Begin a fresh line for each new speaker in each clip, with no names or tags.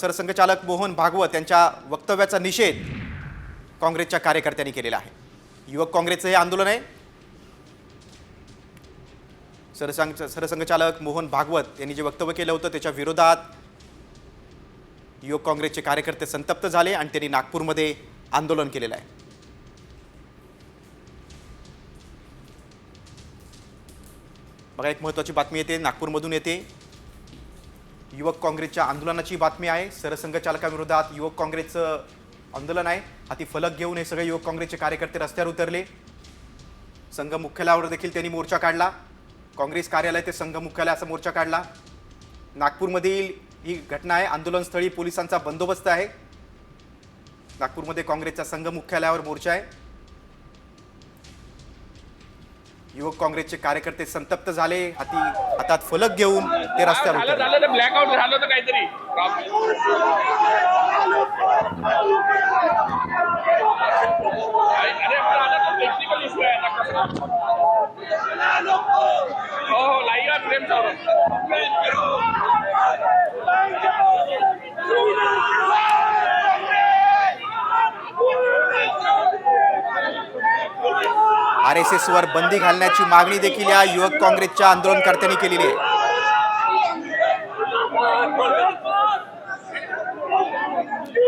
सरसंघचालक मोहन भागवत यांच्या वक्तव्याचा निषेध काँग्रेसच्या कार्यकर्त्यांनी केलेला आहे. युवक काँग्रेसचं हे आंदोलन आहे. सरसंघ सरसंघचालक मोहन भागवत यांनी जे वक्तव्य केलं होतं त्याच्या विरोधात युवक काँग्रेसचे कार्यकर्ते संतप्त झाले आणि त्यांनी नागपूरमध्ये आंदोलन केलेलं आहे. बघा एक महत्त्वाची बातमी येते. नागपूरमधून येते. युवक काँग्रेसच्या आंदोलनाची बातमी आहे. सरसंघचालकाविरोधात युवक काँग्रेसचं आंदोलन आहे. हाती फलक घेऊन हे सगळे युवक काँग्रेसचे कार्यकर्ते रस्त्यावर उतरले. संघ मुख्यालयावर देखील त्यांनी मोर्चा काढला. काँग्रेस कार्यालय ते संघ मुख्यालयाचा मोर्चा काढला. नागपूरमधील ही घटना आहे. आंदोलनस्थळी पोलिसांचा बंदोबस्त आहे. नागपूरमध्ये काँग्रेसचा संघ मुख्यालयावर मोर्चा आहे. युवक काँग्रेसचे कार्यकर्ते संतप्त झाले. हाती हातात फलक घेऊन ते रस्त्यावर उतरले.
ब्लॅकआउट झालं होतं काहीतरी अरे मला आता तो टेक्निकल इश्यू आहे आता कसं हो हो लाईव्ह आहे प्रेम सौरभ
आर एस एसवर बंदी घालण्याची मागणी देखील या युवक काँग्रेसच्या आंदोलनकर्त्यांनी केलेली आहे.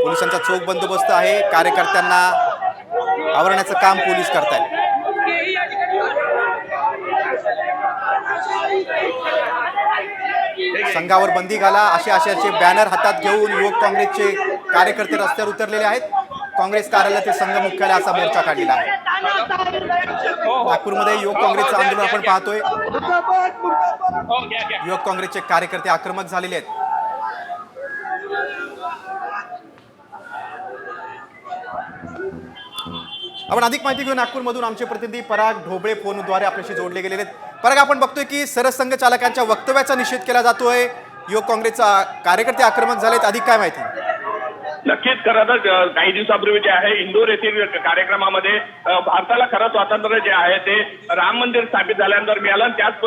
पोलिसांचा चोख बंदोबस्त आहे. कार्यकर्त्यांना आवरण्याचं काम पोलीस करतायत. संघावर बंदी घाला असे अशाचे बॅनर हातात घेऊन युवक काँग्रेसचे कार्यकर्ते रस्त्यावर उतरलेले आहेत. काँग्रेस कार्यालय ते संघ मुख्यालयाचा मोर्चा काढलेला आहे. नागपूरमध्ये युवक काँग्रेसचं आंदोलन आपण पाहतोय.
हो
युवक काँग्रेसचे कार्यकर्ते आक्रमक झालेले आहेत. आपण अधिक माहिती घेऊ नागपूरमधून आमचे प्रतिनिधी पराग ढोबळे फोनद्वारे आपल्याशी जोडले गेलेले आहेत. पराग आपण बघतोय की सरसंघ चालकांच्या वक्तव्याचा निषेध केला जातोय. युवक काँग्रेसचा कार्यकर्ते आक्रमक झालेत. अधिक काय माहिती?
नक्कीच खरं तर काही दिवसापूर्वी जे आहे इंदोर येथील कार्यक्रमामध्ये भारताला खरं स्वातंत्र्य जे आहे ते राम मंदिर स्थापित झाल्यानंतर मिळालं त्याच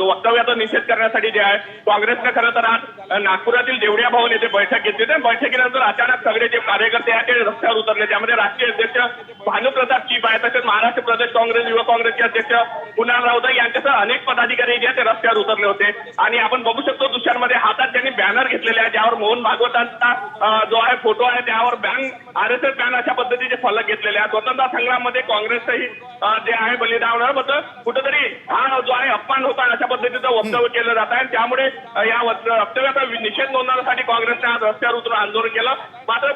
वक्तव्याचा निषेध करण्यासाठी जे आहे काँग्रेसनं खरं तर आज नागपुरातील देवड्या भवन येथे बैठक घेतली त्या बैठकीनंतर अचानक सगळे जे कार्यकर्ते आहेत ते रस्त्यावर उतरले. त्यामध्ये राष्ट्रीय अध्यक्ष भानुप्रताप चीप आहे तसेच महाराष्ट्र प्रदेश काँग्रेस युवक काँग्रेसचे अध्यक्ष कुणाल राऊत यांच्यासह अनेक पदाधिकारी जे आहेत ते रस्त्यावर उतरले होते. आणि आपण बघू शकतो दृश्यांमध्ये हातात त्यांनी बॅनर घेतलेले आहे ज्यावर मोहन भागवतांचा जो आहे फोटो आहे त्यावर bank R S S ban अशा पद्धतीचे फलक घेतलेले आहेत. स्वतंत्र संग्रामध्ये काँग्रेसही जे आहे बलिदानबद्दल कुठेतरी हा जो आहे अपमान होता अशा पद्धतीचं वक्तव्य केलं जात आहे. आणि त्यामुळे या वक्तव्याचा निषेध नोंदवण्यासाठी काँग्रेसने आज रस्त्यावर उतरून आंदोलन केलं. मात्र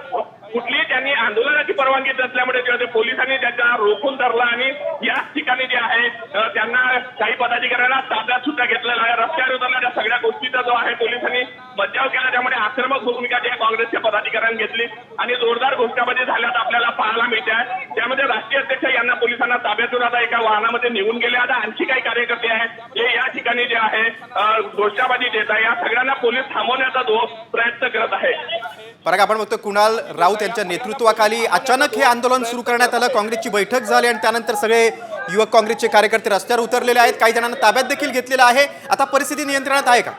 कुठली त्यांनी आंदोलनाची परवानगी नसल्यामुळे जे होते पोलिसांनी त्यांना रोखून धरलं आणि याच ठिकाणी जे आहे त्यांना काही पदाधिकाऱ्यांना ताब्यात सुद्धा घेतलेला आहे. रस्त्यावर उतरल्याच्या सगळ्या गोष्टीचा जो आहे पोलिसांनी बचाव केला त्यामुळे आक्रमक भूमिका जी आहे काँग्रेसच्या पदाधिकाऱ्यांनी घेतली. आणि जोरदार घोषणाबाजी झाल्यात आपल्याला पाहायला मिळते. आहे त्यामध्ये राष्ट्रीय अध्यक्ष यांना पोलिसांना ताब्यात आता एका वाहनामध्ये निघून गेले. आता आणखी काही कार्यकर्ते आहेत जे या ठिकाणी जे आहे घोषणाबाजी देत आहे. या सगळ्यांना पोलीस थांबवण्याचा जो प्रयत्न करत आहे
पराग आपण बघतो कुणाल राऊत यांच्या नेतृत्वाखाली अचानक हे आंदोलन सुरू करण्यात आलं. काँग्रेसची बैठक झाली आणि त्यानंतर सगळे युवक काँग्रेसचे कार्यकर्ते रस्त्यावर उतरलेले आहेत. काही जणांना ताब्यात देखील घेतलेलं आहे. आता परिस्थिती नियंत्रणात आहे का?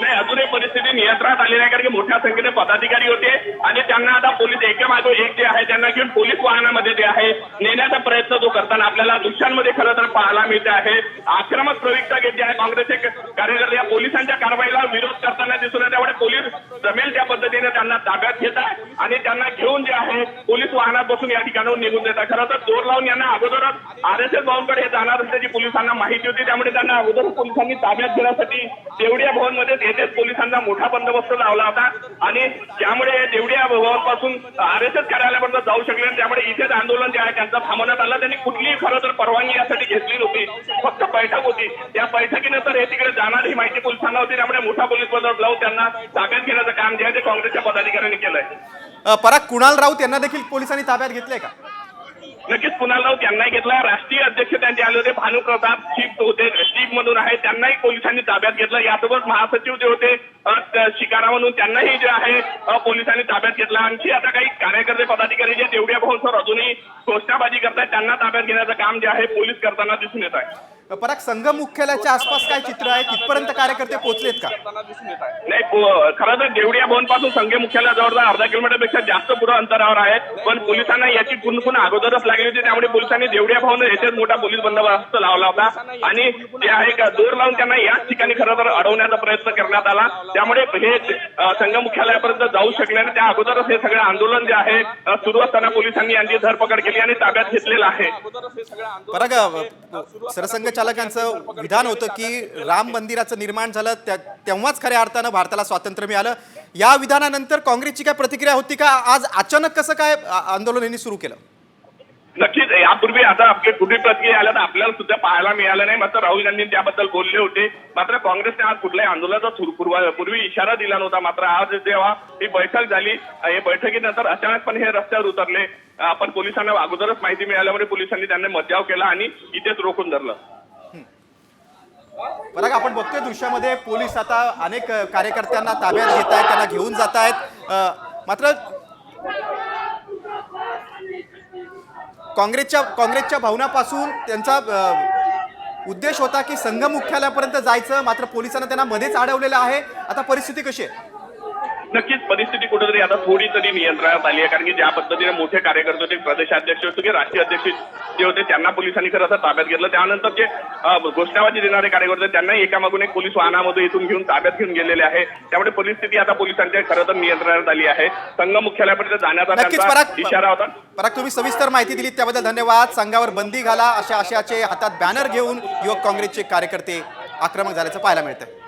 नाही अजूनही परिस्थिती नियंत्रणात आली नाही कारण की मोठ्या संख्येने पदाधिकारी होते आणि त्यांना आता पोलीस एका मागो एक जे आहे त्यांना घेऊन पोलीस वाहनामध्ये जे आहे नेण्याचा प्रयत्न जो करताना आपल्याला दृश्यांमध्ये खरं तर पाहायला मिळते आहे. आक्रमक प्रवृत्ता घेतली आहे काँग्रेसचे कार्यकर्ते या पोलिसांच्या कारवाईला विरोध करताना दिसून येते. त्यामुळे पोलीस जमेल त्या पद्धतीने त्यांना ताब्यात घेत आहे आणि त्यांना घेऊन जे आहे पोलीस वाहनात बसून या ठिकाणाहून निघून देतात खरं तर जोर लावून यांना अगोदरच आर एस एस भवनकडे जाणार असल्याची पोलिसांना माहिती होती त्यामुळे त्यांना अगोदर पोलिसांनी ताब्यात घेण्यासाठी देवडिया भवनमध्ये येथेच पोलिसांचा मोठा बंदोबस्त लावला होता. आणि त्यामुळे देवडिया भवनपासून आर एस एस कार्यालयापर्यंत जाऊ शकले. त्यामुळे इथेच आंदोलन जे आहे त्यांचं थांबवण्यात आलं. त्यांनी कुठलीही खरं तर परवानगी यासाठी घेतली नव्हती. फक्त बैठक होती. त्या बैठकीनंतर हे तिकडे जाणार ही माहिती पोलिसांना होती. त्यामुळे मोठा पोलीस बंदोबस्त लावून त्यांना ताब्यात घेण्याचं काम जे आहे ते काँग्रेसच्या पदाधिकाऱ्यांनी केलंय.
पराग कुणाल राऊत यांना देखील पोलिसांनी ताब्यात घेतलंय का?
नक्कीच कुणाल राऊत यांनाही घेतला राष्ट्रीय अध्यक्ष त्यांचे आले होते भानुप्रताप चीफ होते चीफ मधून आहे त्यांनाही पोलिसांनी ताब्यात घेतलं. यासोबत महासचिव जे होते शिकारा म्हणून त्यांनाही जे आहे पोलिसांनी ताब्यात घेतलं. आणखी आता काही कार्यकर्ते पदाधिकारी जे देवड्या भवनसर अजूनही घोषणाबाजी करतायत त्यांना ताब्यात घेण्याचं काम जे आहे पोलीस करताना दिसून येत आहे.
पराग संघ मुख्यालयाच्या आसपास काय चित्र आहे? तिथपर्यंत कार्यकर्ते पोहोचलेत का?
करताना दिसून येत आहे
नाही खरं तर देवडिया भवनपासून संघ मुख्यालय जवळजवळ अर्धा किलोमीटरपेक्षा जास्त पुढे अंतरावर आहे पण पोलिसांना याची खुणखुण अगोदरच लागली होती त्यामुळे पोलिसांनी देवडिया भवन येथेच मोठा पोलीस बंदोबस्त लावला होता. आणि जे आहे का दोर लावून त्यांना याच ठिकाणी खरं तर अडवण्याचा प्रयत्न करण्यात आला. त्यामुळे हे संघ मुख्यालयापर्यंत जाऊ शकले आणि त्या अगोदरच हे सगळं आंदोलन जे आहे सुरू असताना पोलिसांनी यांची धरपकड केली आणि ताब्यात घेतलेलं आहे.
बरं का सरसंघचालकांचं विधान होतं की राम मंदिराचं निर्माण झालं तेव्हाच खऱ्या अर्थानं भारताला स्वातंत्र्य मिळालं. या विधानानंतर काँग्रेसची काय प्रतिक्रिया होती का? आज अचानक कसं काय आंदोलन यांनी सुरू केलं?
नक्कीच यापूर्वी आता आपले कुठे प्रतिक्रिया आल्या तर आपल्याला सुद्धा पाहायला मिळालं नाही. मात्र राहुल गांधी त्याबद्दल बोलले होते. मात्र काँग्रेसने आज कुठल्याही आंदोलनाचा पूर्व- पूर्वी इशारा दिला नव्हता. मात्र आज जेव्हा ही बैठक झाली या बैठकीनंतर अचानकपणे हे रस्त्यावर उतरले. आपण पोलिसांना अगोदरच माहिती मिळाल्यामुळे पोलिसांनी त्यांना मज्जाव केला आणि इथेच रोखून धरलं.
पराग आपण बघतोय दृश्यामध्ये पोलीस आता अनेक कार्यकर्त्यांना ताब्यात घेत आहेत त्यांना घेऊन जात आहेत मात्र काँग्रेसच्या काँग्रेसच्या भावनापासून त्यांचा उद्देश होता की संघ मुख्यालयापर्यंत जायचं. मात्र पोलिसांना त्यांना मध्येच अडवलेलं आहे. आता परिस्थिती कशी आहे?
नक्कीच परिस्थिती कुठेतरी आता थोडी तरी नियंत्रणात आली आहे कारण की ज्या पद्धतीने मोठे कार्यकर्ते होते प्रदेशाध्यक्ष होते की राष्ट्रीय अध्यक्ष जे होते त्यांना पोलिसांनी खरं तर ताब्यात घेतलं. त्यानंतर जे घोषणाबाजी देणारे कार्यकर्ते त्यांना एकामागून एक पोलीस वाहनामध्ये इथून घेऊन ताब्यात घेऊन गेलेले आहे. त्यामुळे परिस्थिती आता पोलिसांच्या खरं तर नियंत्रणात आली आहे. संघ मुख्यालयापर्यंत जाण्याचा त्यांचा इशारा होता.
पराग तुम्ही सविस्तर माहिती दिली त्याबद्दल धन्यवाद. संघावर बंदी घाला अशा आशयाचे हातात बॅनर घेऊन युवक काँग्रेसचे कार्यकर्ते आक्रमक झाल्याचं पाहायला मिळतंय.